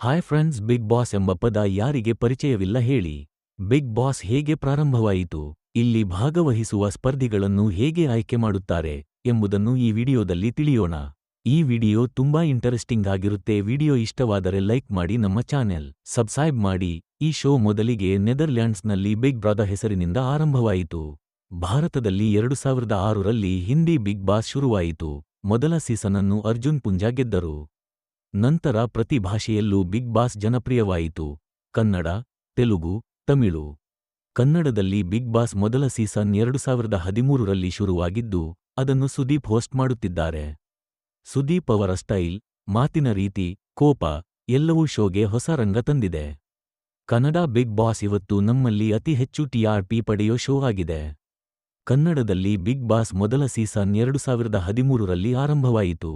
Hi friends big boss ಎಂಬ ಪದ ಯಾರಿಗೆ ಪರಿಚಯವಿಲ್ಲ ಹೇಳಿ. ಬಿಗ್ ಬಾಸ್ ಹೇಗೆ ಪ್ರಾರಂಭವಾಯಿತು, ಇಲ್ಲಿ ಭಾಗವಹಿಸುವ ಸ್ಪರ್ಧಿಗಳನ್ನು ಹೇಗೆ ಆಯ್ಕೆ ಮಾಡುತ್ತಾರೆ ಎಂಬುದನ್ನು ಈ ವಿಡಿಯೋದಲ್ಲಿ ತಿಳಿಯೋಣ. ಈ ವಿಡಿಯೋ ತುಂಬಾ ಇಂಟರೆಸ್ಟಿಂಗ್ ಆಗಿರುತ್ತೆ, ವಿಡಿಯೋ ಇಷ್ಟವಾದರೆ ಲೈಕ್ ಮಾಡಿ ನಮ್ಮ ಚಾನೆಲ್, ಸಬ್ಸ್ಕ್ರೈಬ್ ಮಾಡಿ. ಈ ಶೋ ಮೊದಲಿಗೆ ನೆದರ್ಲ್ಯಾಂಡ್ಸ್ನಲ್ಲಿ ಬಿಗ್ ಬ್ರಾದ ಹೆಸರಿನಿಂದ ಆರಂಭವಾಯಿತು. ಭಾರತದಲ್ಲಿ ಎರಡು ಸಾವಿರದ ಆರರಲ್ಲಿ ಹಿಂದಿ ಬಿಗ್ ಬಾಸ್ ಶುರುವಾಯಿತು. ಮೊದಲ ಸೀಸನ್ ಅನ್ನು ಅರ್ಜುನ್ ಪುಂಜಾ ಗೆದ್ದರು. ನಂತರ ಪ್ರತಿ ಭಾಷೆಯಲ್ಲೂ ಬಿಗ್ ಬಾಸ್ ಜನಪ್ರಿಯವಾಯಿತು. ಕನ್ನಡ, ತೆಲುಗು, ತಮಿಳು. ಕನ್ನಡದಲ್ಲಿ ಬಿಗ್ ಬಾಸ್ ಮೊದಲ ಸೀಸನ್ ಎರಡು ಸಾವಿರದ ಹದಿಮೂರರಲ್ಲಿ ಶುರುವಾಗಿದ್ದು, ಅದನ್ನು ಸುದೀಪ್ ಹೋಸ್ಟ್ ಮಾಡುತ್ತಿದ್ದಾರೆ. ಸುದೀಪ್ ಅವರ ಸ್ಟೈಲ್, ಮಾತಿನ ರೀತಿ, ಕೋಪ, ಎಲ್ಲವೂ ಶೋಗೆ ಹೊಸ ರಂಗ ತಂದಿದೆ. ಕನ್ನಡ ಬಿಗ್ ಬಾಸ್ ಇವತ್ತು ನಮ್ಮಲ್ಲಿ ಅತಿ ಹೆಚ್ಚು ಟಿಆರ್ಪಿ ಪಡೆಯೋ ಶೋ ಆಗಿದೆ. ಕನ್ನಡದಲ್ಲಿ ಬಿಗ್ ಬಾಸ್ ಮೊದಲ ಸೀಸನ್ ಎರಡು ಸಾವಿರದ ಹದಿಮೂರರಲ್ಲಿ ಆರಂಭವಾಯಿತು.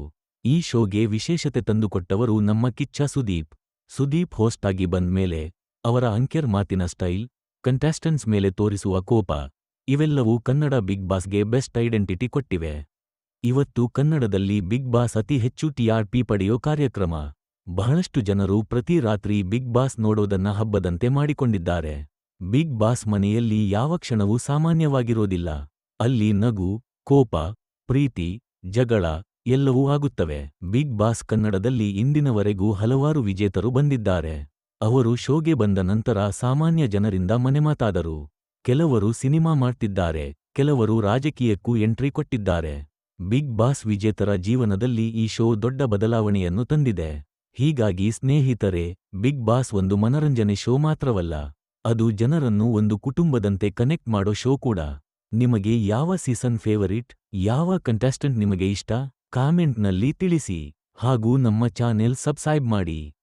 ಈ ಶೋಗೆ ವಿಶೇಷತೆ ತಂದುಕೊಟ್ಟವರು ನಮ್ಮ ಕಿಚ್ಚ ಸುದೀಪ್. ಸುದೀಪ್ ಹೋಸ್ಟ್ ಆಗಿ ಬಂದ್ಮೇಲೆ ಅವರ ಅಂಕೆರ್ ಮಾತಿನ ಸ್ಟೈಲ್ ಕಂಟೆಸ್ಟೆಂಟ್ಸ್ ಮೇಲೆ ತೋರಿಸುವ ಕೋಪ, ಇವೆಲ್ಲವೂ ಕನ್ನಡ ಬಿಗ್ ಬಾಸ್ಗೆ ಬೆಸ್ಟ್ ಐಡೆಂಟಿಟಿ ಕೊಟ್ಟಿವೆ. ಇವತ್ತು ಕನ್ನಡದಲ್ಲಿ ಬಿಗ್ ಬಾಸ್ ಅತಿ ಹೆಚ್ಚು ಟಿಆರ್ಪಿ ಪಡೆಯೋ ಕಾರ್ಯಕ್ರಮ. ಬಹಳಷ್ಟು ಜನರು ಪ್ರತಿ ರಾತ್ರಿ ಬಿಗ್ ಬಾಸ್ ನೋಡೋದನ್ನ ಹಬ್ಬದಂತೆ ಮಾಡಿಕೊಂಡಿದ್ದಾರೆ. ಬಿಗ್ ಬಾಸ್ ಮನೆಯಲ್ಲಿ ಯಾವ ಕ್ಷಣವೂ ಸಾಮಾನ್ಯವಾಗಿರೋದಿಲ್ಲ. ಅಲ್ಲಿ ನಗು, ಕೋಪ, ಪ್ರೀತಿ, ಜಗಳ ಎಲ್ಲವೂ ಆಗುತ್ತವೆ. ಬಿಗ್ ಬಾಸ್ ಕನ್ನಡದಲ್ಲಿ ಇಂದಿನವರೆಗೂ ಹಲವಾರು ವಿಜೇತರು ಬಂದಿದ್ದಾರೆ. ಅವರು ಶೋಗೆ ಬಂದ ನಂತರ ಸಾಮಾನ್ಯ ಜನರಿಂದ ಮನೆಮಾತಾದರು ಕೆಲವರು ಸಿನಿಮಾ ಮಾಡ್ತಿದ್ದಾರೆ. ಕೆಲವರು ರಾಜಕೀಯಕ್ಕೂ ಎಂಟ್ರಿ ಕೊಟ್ಟಿದ್ದಾರೆ. ಬಿಗ್ ಬಾಸ್ ವಿಜೇತರ ಜೀವನದಲ್ಲಿ ಈ ಶೋ ದೊಡ್ಡ ಬದಲಾವಣೆಯನ್ನು ತಂದಿದೆ. ಹೀಗಾಗಿ ಸ್ನೇಹಿತರೆ, ಬಿಗ್ ಬಾಸ್ ಒಂದು ಮನರಂಜನೆ ಶೋ ಮಾತ್ರವಲ್ಲ. ಅದು ಜನರನ್ನು ಒಂದು ಕುಟುಂಬದಂತೆ ಕನೆಕ್ಟ್ ಮಾಡೋ ಶೋ ಕೂಡ. ನಿಮಗೆ ಯಾವ ಸೀಸನ್ ಫೇವರಿಟ್, ಯಾವ ಕಂಟೆಸ್ಟೆಂಟ್ ನಿಮಗೆ ಇಷ್ಟ, ಕಾಮೆಂಟ್ನಲ್ಲಿ ತಿಳಿಸಿ. ಹಾಗೂ ನಮ್ಮ ಚಾನೆಲ್ ಸಬ್ಸ್ಕ್ರೈಬ್ ಮಾಡಿ.